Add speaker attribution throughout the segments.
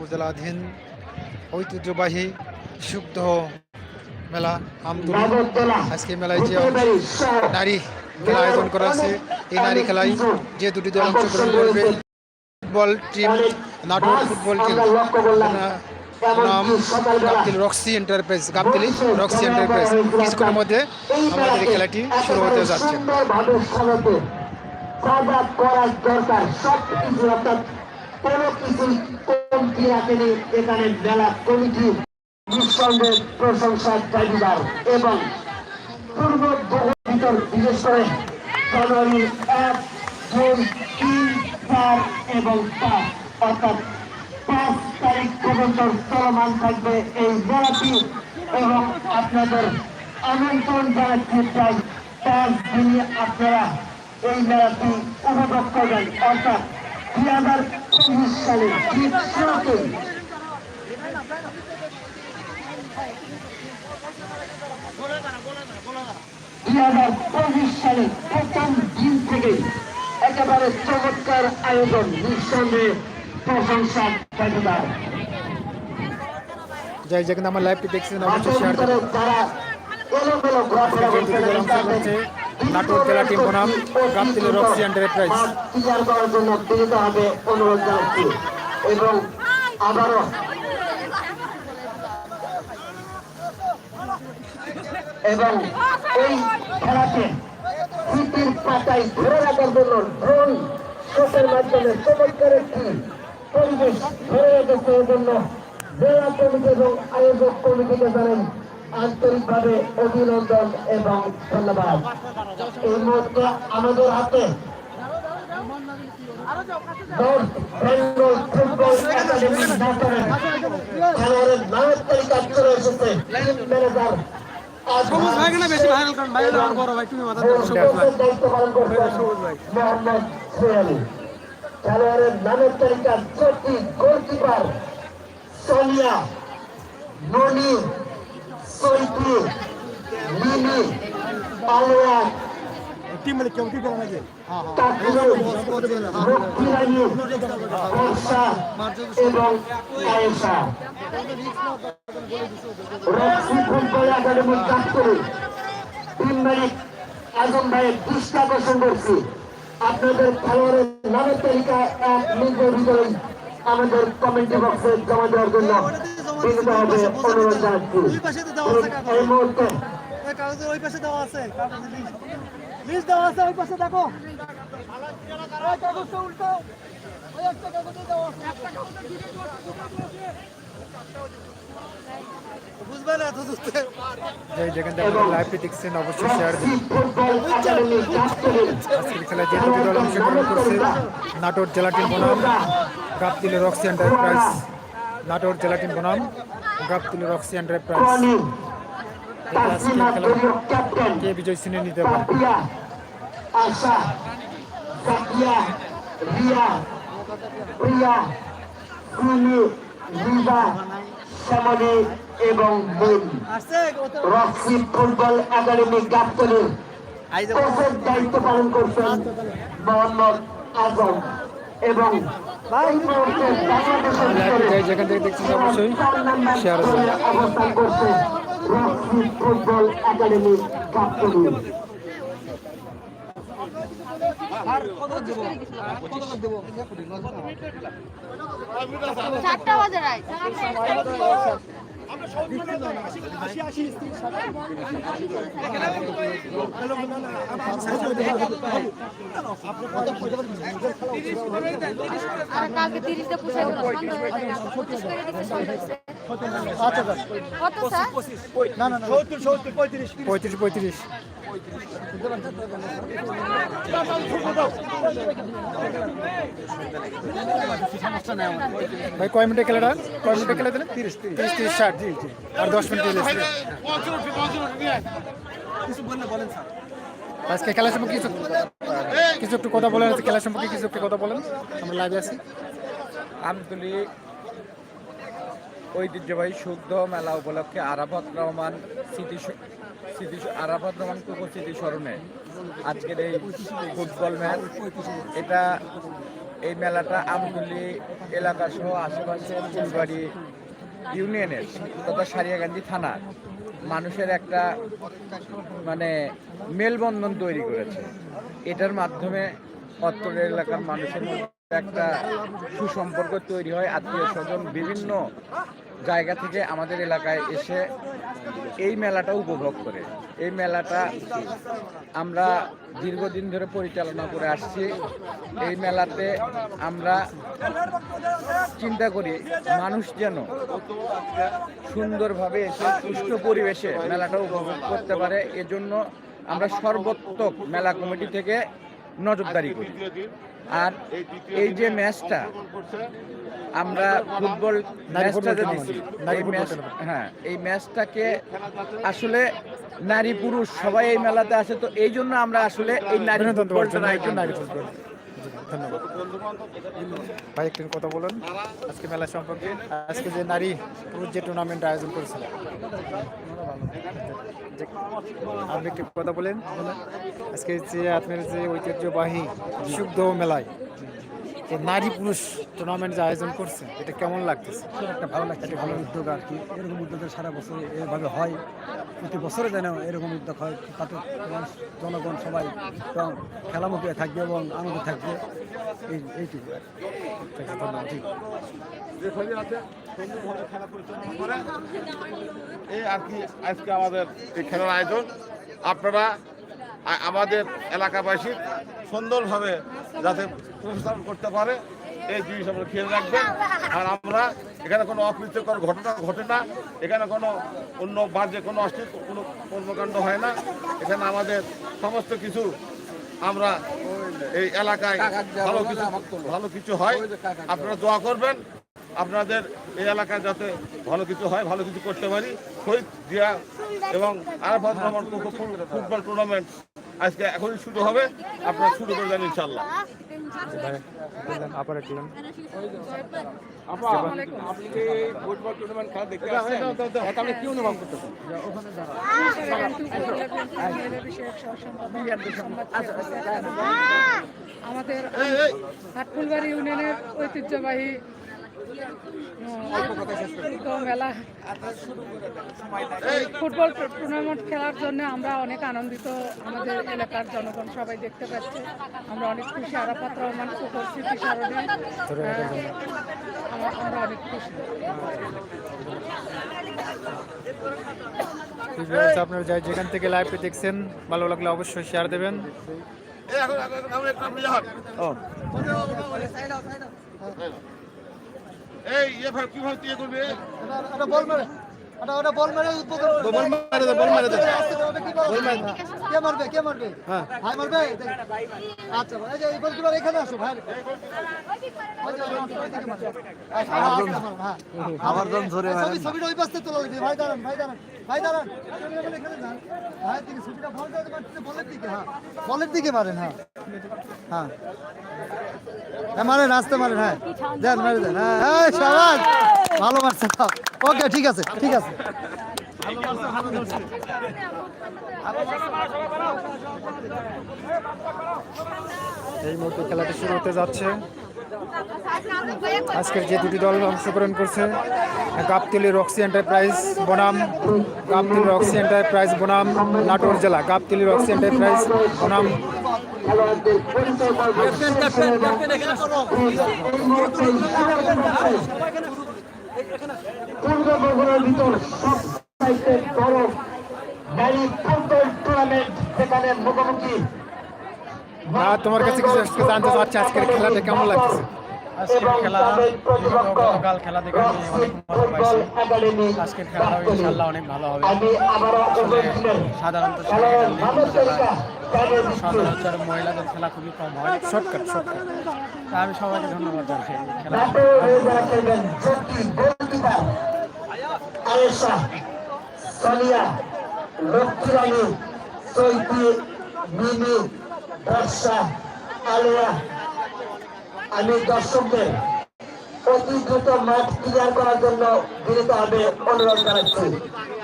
Speaker 1: উপজেলাধীন ঐতিহ্যবাহী সুগ্ধ মেলা আমদুল আজকে মেলায় যে নারী খেলা আয়োজন করা আছে এই নারী খেলায় যে দুটি দল অংশগ্রহণ করবে, football team, Natore football team নাম Roxy Enterprise, Gabtali Roxy Enterprise. কিছুক্ষণের মধ্যে আমাদের খেলাটি শুরু হতে যাচ্ছে।
Speaker 2: কোনো কিছু কমতি এখানে মেলা কমিটি নিঃসন্দেহে প্রশংসার দাবিদার এবং পূর্ব ভিতর, বিশেষ করে জানুয়ারি এক দুই তিন, চার এবং পাঁচ, অর্থাৎ পাঁচ তারিখ পর্যন্ত চলমান থাকবে এই মেলাটি এবং আপনাদের আমন্ত্রণ জানাচ্ছি প্রায় পাঁচ দিনে আপনারা এই মেলাটি উপভোগ করবেন। অর্থাৎ দুই হাজার চব্বিশ সালে শুরুতেই দুই হাজার পঁচিশ সালে প্রথম দিন থেকে একেবারে চমৎকার আয়োজন নিঃসন্দেহে প্রশংসা দাবিদার
Speaker 1: যাই যেখানে আমার লাইভটি দেখছেন অবশ্যই শেয়ার করবেন
Speaker 2: যারা এলোমেলো ঘোরাফেরা
Speaker 1: করছে নাটোর জেলা টিম বনাম গাবতলি রক্সি এন্টারপ্রাইজ
Speaker 2: বিচার করার জন্য অনুরোধ জানাচ্ছি। এবং আবারও এবং এই খেলাকে স্মৃতির পাতায় ধরে রাখার জন্য ড্রোন শোটের মাধ্যমে চমৎকার একটি পরিবেশ ধরে রেখেছে। এই জন্য জেলা কমিটি এবং আয়োজক কমিটিকে জানেন আন্তরিকভাবে অভিনন্দন এবং ধন্যবাদ। এই মুহূর্তে আমাদের হাতে খেলোয়াড়ের নামের তালিকা খেলোয়াড়ের নামের চটি গোলকিপার সোনিয়া ননি সৈতি লিলি আলোয়া
Speaker 3: টিম মানে কেউ কি করে নাকি
Speaker 2: এবং আয়েশা রক্সি ফুটবল একাডেমির ডাক্তারি টিম মালিক আজম ভাইয়ের দৃষ্টি করছি আপনাদের খেলোয়াড়ের নামের তালিকা এক মিনিটের ভিতরে আমাদের কমেন্ট বক্সে জমা দেওয়ার জন্য বিনীত হবে অনুরোধ জানাচ্ছি। এই মুহূর্তে
Speaker 3: ওই কাগজের ওই পাশে দেওয়া আছে কাগজের লিস্ট লিস্ট দেওয়া আছে ওই পাশে দেখো। ওই কাগজটা উল্টো। ওই একটা কাগজে দেওয়া আছে। একটা কাগজে
Speaker 1: যেখান থেকে লাইভটি দেখছেন অবশ্যই শেয়ার দিন। আজকের খেলায় যে দুটি দল অংশগ্রহণ করছে নাটোর জেলা টিম বনাম গাবতলি রক্সি এন্টারপ্রাইজ নাটোর জেলা টিম বনাম গাবতলি রক্সি এন্টারপ্রাইজ কে বিজয় চিনে নিতে পারে?
Speaker 2: রিয়া প্রিয়া শ্যামলী এবং রক্সি ফুটবল একাডেমি গাবতলির কোচের দায়িত্ব পালন করছেন মোহাম্মদ আজম এবং
Speaker 1: যেখান থেকে দেখছেন অবশ্যই শেয়ার
Speaker 2: অবস্থান করছে রক্সি ফুটবল একাডেমি গাবতলি
Speaker 4: চারটা বাজে রায়। কালকে তিরিশটা যায় পঁচিশ করে দিচ্ছে
Speaker 3: না না সত্তর সত্তর পঁয়ত্রিশ
Speaker 1: পঁয়ত্রিশ পঁয়ত্রিশ। ভাই কয় মিনিটে খেলাটা? কয় মিনিটে খেলে দিলেন তিরিশ তিরিশ। তিরিশ ষাট। জি জি। আর দশ মিনিট দিলে
Speaker 3: কিছু বললে বলেন স্যার।
Speaker 1: আজকে খেলা সম্পর্কে কিছু কিছু একটু কথা বলেন খেলা সম্পর্কে কিছু একটু কথা বলেন। আমরা লাইভে আছি।
Speaker 5: আমতলি ঐতিহ্যবাহী শুদ্ধ মেলা উপলক্ষে আরাফাত রহমান স্মৃতি স্মৃতি আরাফাত রহমান কুকুর স্মৃতি স্মরণে আজকের এই ফুটবল ম্যাচ। এটা, এই মেলাটা আমগুলি এলাকা সহ আশেপাশে ফুলবাড়ি ইউনিয়নের তথা সারিয়াগান্ধী থানার মানুষের একটা মানে মেলবন্ধন তৈরি করেছে। এটার মাধ্যমে অত্র এলাকার মানুষের মধ্যে একটা সুসম্পর্ক তৈরি হয়, আত্মীয় স্বজন বিভিন্ন জায়গা থেকে আমাদের এলাকায় এসে এই মেলাটা উপভোগ করে। এই মেলাটা আমরা দীর্ঘদিন ধরে পরিচালনা করে আসছি। এই মেলাতে আমরা চিন্তা করি, মানুষ যেন সুন্দরভাবে এসে সুষ্ঠু পরিবেশে মেলাটা উপভোগ করতে পারে। এজন্য আমরা সর্বোত্তক মেলা কমিটি থেকে নজরদারি করি আর এই যে ম্যাচটা আমরা ফুটবল ম্যাচটা যে
Speaker 1: ফুটবল
Speaker 5: দিছি, এই ম্যাচ- হ্যাঁ এই ম্যাচটাকে আসলে নারী পুরুষ সবাই এই মেলাতে আসে তো এই জন্য আমরা আসলে এই নারী ফুটবলটা
Speaker 1: ধন্যবাদ। ভাই, একটু কথা বলুন। আজকে মেলা সম্পর্কে। আজকে যে নারী পুরুষ যে টুর্নামেন্ট আয়োজন করেছিল। আপনি একটু কথা বলেন। আজকে যে আপনার যে ঐতিহ্যবাহী সুগ্ধ মেলায় যে নারী পুরুষ টুর্নামেন্ট যে আয়োজন করছে এটা কেমন লাগতেছে?
Speaker 6: একটা ভালো লাগছে ভালো উদ্যোগ আর কি। এরকম উদ্যোগ সারা বছর এভাবে হয়। প্রতি বছরে যেন এরকম উদ্যোগ হয় তাতে মানুষ, জনগণ সবাই একদম খেলামুখী থাকবে এবং আনন্দ থাকবে। এই এইটুকু
Speaker 1: ধন্যবাদ
Speaker 7: এই আর কি আজকে আমাদের এই খেলার আয়োজন। আপনারা আমাদের এলাকাবাসী সুন্দরভাবে যাতে প্রতিস্থাপন করতে পারে, এই জিনিস আমরা খেয়াল রাখবেন। আর আমরা এখানে কোনো অপ্রীতিকর ঘটনা ঘটে না। এখানে কোনো অন্য বাজে, কোনো অশ্লীল, কোনো কর্মকাণ্ড হয় না। এখানে আমাদের সমস্ত কিছু আমরা এই এলাকায় ভালো কিছু ভালো কিছু হয়। আপনারা দোয়া করবেন, আপনাদের এই এলাকায় যাতে ভালো কিছু হয়, ভালো কিছু করতে পারি। শহীদ জিয়া এবং আরাফাত রহমান ফুটবল টুর্নামেন্ট আজকে এখনই শুরু হবে। আপনারা শুরু করে দেন ইনশাল্লাহ
Speaker 8: আমাদের হাটফুলবাড়ি ইউনিয়নের ঐতিহ্যবাহী ফুটবল টুর্নামেন্ট খেলার জন্য আমরা অনেক আনন্দিত আমাদের এলাকার জনগণ সবাই দেখতে পাচ্ছে আমরা অনেক খুশি আরাফাত রহমান উপস্থিতি আহ, আমরা অনেক খুশি
Speaker 1: আপনারা যাই যেখান থেকে লাইভে দেখছেন ভালো লাগলে অবশ্যই শেয়ার দেবেন
Speaker 7: এই এখন এখন আমরা একটু আপনি যান এই ইয়ে ভাই কীভাবে ইয়ে করবে?
Speaker 3: এটা বল মারে। ওটা বল মারে উদ্বোধন বল মারে দে বল মারে দে। বল? মারে কে মারবে কে মারবে? হ্যাঁ। ভাই মারবে? আচ্ছা ভাই এই গোলকিপার এখানে আসো ভাই। আবার জন ধরে ছবি ছবিটা ওই পাশে তোলা লাগবে ভাই দাঁড়ান ভাই দাঁড়ান ভাই দাঁড়ান। এখানে যান ভাই দিকে ছবিটা বল দিতে পারছে বলের দিকে হ্যাঁ। বলের দিকে মারেন হ্যাঁ। হ্যাঁ। হ্যাঁ মারেন আসতে মারেন হ্যাঁ। দেন মারে দেন। হ্যাঁ হ্যাঁ শাবাশ ভালো মারছে ওকে ঠিক আছে ঠিক আছে।
Speaker 1: এই মুহূর্তে খেলাটি শুরু হতে যাচ্ছে। আজকের যে দুটি দল অংশগ্রহণ করছে গাবতলি রক্সি এন্টারপ্রাইজ বনাম গাবতলি রক্সি এন্টারপ্রাইজ বনাম নাটোর জেলা গাবতলি রক্সি এন্টারপ্রাইজ বনাম।
Speaker 2: পূর্ব বগুড়ার ভিতর সবচাইতে বড় নারী ফুটবল টুর্নামেন্ট সেখানে মুখোমুখি।
Speaker 1: তোমার কাছে কিছু আজকে জানতে চাচ্ছি আজকের খেলাটা কেমন লাগছে?
Speaker 2: আজকের খেলা গতকাল
Speaker 6: খেলা দেখে আমি অনেক মজা পাইছি। আজকের খেলাটাও ইনশাল্লাহ অনেক ভালো হবে।
Speaker 2: আমি
Speaker 6: সাধারণত মহিলাদের খেলা খুবই কম হয়।
Speaker 1: শর্টকাট শর্টকাট
Speaker 6: আমি সবাইকে ধন্যবাদ জানাচ্ছি। এই খেলা
Speaker 2: গোলকিপার আয়েশা সালিয়া লক্ষ্মীরানী চৈতি মিমি বর্ষা আলিয়া। আমি দর্শকদের অতি দ্রুত মাঠ ক্লিয়ার করার জন্য বিরত হবে অনুরোধ জানাচ্ছি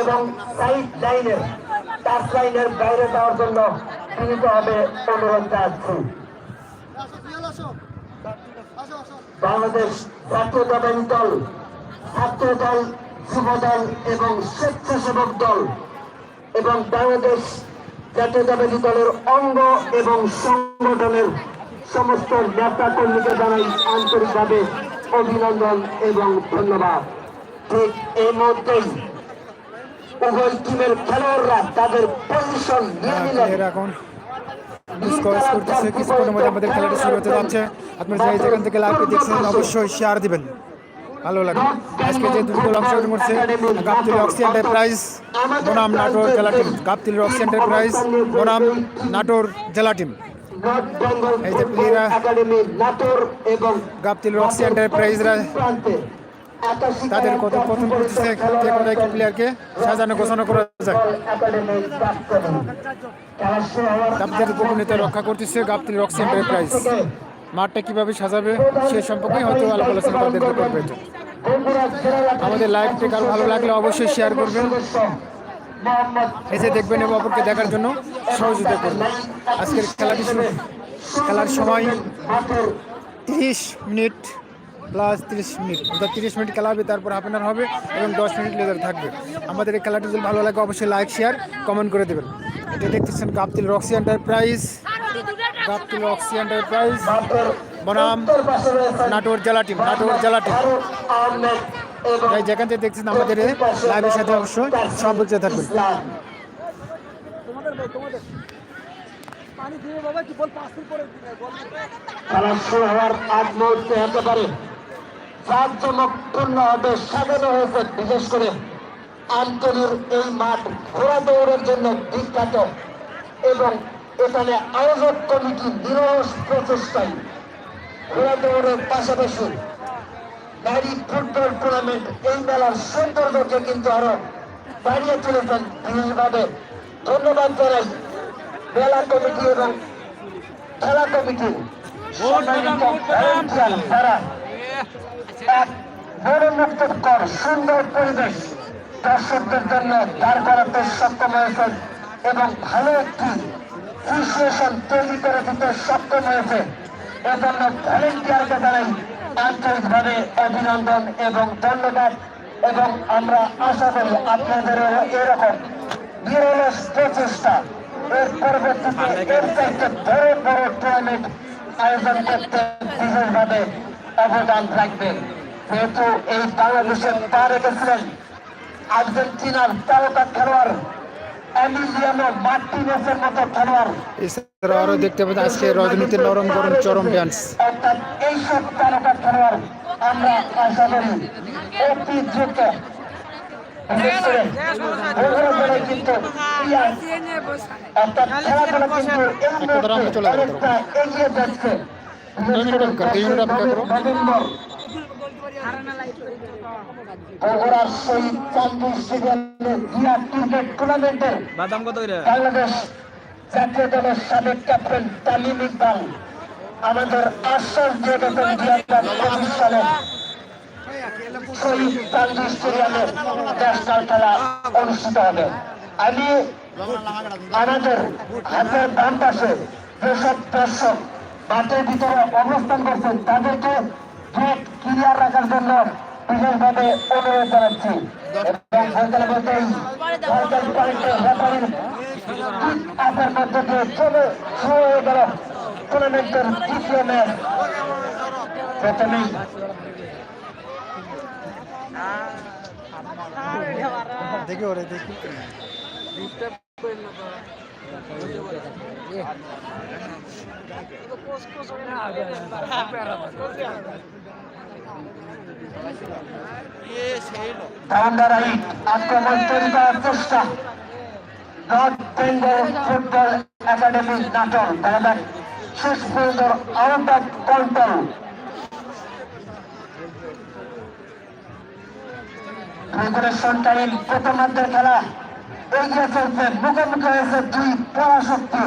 Speaker 2: এবং সাইড লাইনের টাচ লাইনের বাইরে যাওয়ার জন্য বিরত হবে অনুরোধ জানাচ্ছি। বাংলাদেশ জাতীয়তাবাদী দল ছাত্র দল যুব দল এবং স্বেচ্ছাসেবক দল এবং বাংলাদেশ জাতীয়তাবাদী দলের অঙ্গ এবং সংগঠনের সমস্ত নেতা কর্মীকে জানাই আন্তরিকভাবে অভিনন্দন এবং ধন্যবাদ। ঠিক এই মুহূর্তেই উভয় টিমের খেলোয়াড়রা তাদের পজিশন নিয়ে নিলেন।
Speaker 1: প্লেয়ার এখন ডিসকাস করতেছে কিছুক্ষণের মধ্যে আমাদের খেলাটা শুরু হতে যাচ্ছে। আপনারা যাই যেখান থেকে লাইভে দেখছেন অবশ্যই শেয়ার দিবেন। ভালো লাগে। আজকে যে দুটো দল অংশগ্রহণ করছে, গাবতলি অক্সি এন্টারপ্রাইজ বনাম নাটোর জেলা টিম। গাবতলি অক্সি এন্টারপ্রাইজ বনাম নাটোর জেলা টিম। এই যে প্লেয়াররা
Speaker 2: একাডেমি নাটোর এবং
Speaker 1: গাবতলি অক্সি এন্টারপ্রাইজরা তাদের কত পতন করতেছে কে কোথায় কি প্লেয়ারকে সাজানো ঘোষণা করা যায় তাদের গোপনীয়তা রক্ষা করতেছে গাবতলি অক্সি এন্টারপ্রাইজ মাঠটা কীভাবে সাজাবে সে সম্পর্কে হয়তো আলাপ আলোচনা করবে। আমাদের লাইভটি কারও ভালো লাগলে অবশ্যই শেয়ার করবেন। এসে দেখবেন এবং অপরকে দেখার জন্য সহযোগিতা করবেন। আজকের খেলাটি খেলার সময় তিরিশ মিনিট প্লাস তিরিশ মিনিট, অর্থাৎ তিরিশ মিনিট খেলা হবে, তারপর হাফ অ্যান হবে এবং দশ মিনিট লেজার থাকবে। আমাদের এই খেলাটি যদি ভালো লাগে, অবশ্যই লাইক শেয়ার কমেন্ট করে দেবেন। এটা দেখতেছেন Gabtali Roxy Enterprise Gabtali Roxy Enterprise বনাম নাটোর জেলা টিম নাটোর জেলা টিম। তাই যেখান থেকে দেখছেন আমাদের লাইভের সাথে অবশ্যই সম্পর্কিত থাকবেন
Speaker 2: খেলা শুরু হওয়ার আগ মুহূর্তে একেবারে জাঁকজমকপূর্ণ হবে সাজানো হয়েছে বিশেষ করে আন্তরির এই মাঠ ঘোড়া দৌড়ের জন্য বিখ্যাত এবং এখানে আয়োজক কমিটি নিরস প্রচেষ্টায় ঘোড়া দৌড়ের পাশাপাশি নারী ফুটবল টুর্নামেন্ট এই মেলার সৌন্দর্যকে কিন্তু আরও বাড়িয়ে তুলেছেন বিশেষভাবে। ধন্যবাদ জানাই মেলা কমিটি এবং খেলা কমিটি। যারা এক মনোমুগ্ধকর সুন্দর পরিবেশ দর্শকদের জন্য দাঁড় করাতে সক্ষম হয়েছেন এবং ভালো একটি সিচুয়েশন তৈরি করে দিতে সক্ষম হয়েছে। এজন্য ভলেন্টিয়ারকে জানাই আন্তরিকভাবে অভিনন্দন এবং ধন্যবাদ এবং আমরা আশা করি আপনাদের এরকম নিরলস প্রচেষ্টা এর পরবর্তীতে এর চাইতে বড় বড় টুর্নামেন্ট আয়োজন করতে বিশেষভাবে অবদান রাখবে যেহেতু এই বাংলাদেশের পা রেখেছিলেন আর্জেন্টিনার তারকা খেলোয়াড়
Speaker 1: এছাড়া আরও দেখতে পাবেন আজকে রজনীতির নরম গরম চরম ড্যান্স
Speaker 2: এইসব তারকা খেলোয়াড় আমরা আশা করি অতি দ্রুত
Speaker 1: চলে যাব।
Speaker 2: বগুড়ার শহীদ চান্দি স্টেডিয়ামে ক্রীড়া ক্রিকেট টুর্নামেন্টের
Speaker 6: বাদাম কত
Speaker 2: বাংলাদেশ জাতীয় দলের সাবেক ক্যাপ্টেন তামিম ইকবাল আমাদের আশ্বাস দিয়ে গেছেন দুই হাজার পঁচিশ সালে শহীদ চান্দি স্টেডিয়ামে ন্যাশনাল খেলা অনুষ্ঠিত হবে। আমি আমাদের হাতের পাশে যেসব দর্শক মাঠের ভিতরে অবস্থান করছেন তাদেরকে গেট ক্লিয়ার রাখার জন্য বিশেষভাবে অনুরোধ জানাচ্ছি। এবং বলতে বলতেই আপনার মধ্যে দিয়ে চলে শুরু হয়ে গেল টুর্নামেন্টের দ্বিতীয় ম্যাচ প্রথমেই
Speaker 1: দেখি ওরে দেখি।
Speaker 2: রাইট আক্রমণ তৈরি করার চেষ্টা। নর্থ বেঙ্গল ফুটবল একাডেমি নাটক যাক শেষ পর্যন্ত আউট কন্ট্রোল প্রথমার্ধের খেলা। এগিয়ে চলছে, মুখোমুখি হয়েছে দুই পরাশক্তি।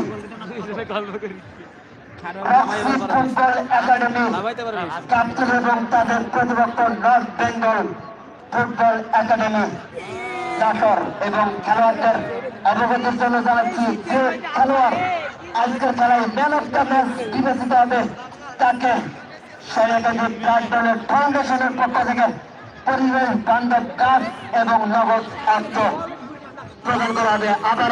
Speaker 2: ফুটবল একাডেমি ক্যাপ্টেন এবং তাদের প্রতিপক্ষ north Bengal football academy Natore এবং খেলোয়াড়দের অবগতির জন্য জানাচ্ছি যে খেলোয়াড় আজকের খেলায় ম্যান অফ দ্য ম্যাচ বিবেচিত হবে। তাকে সরকারি ফাউন্ডেশনের পক্ষ থেকে পরিবেশ বান্ধব গাছ এবং নগদ অর্থ প্রদান করা হবে। আবার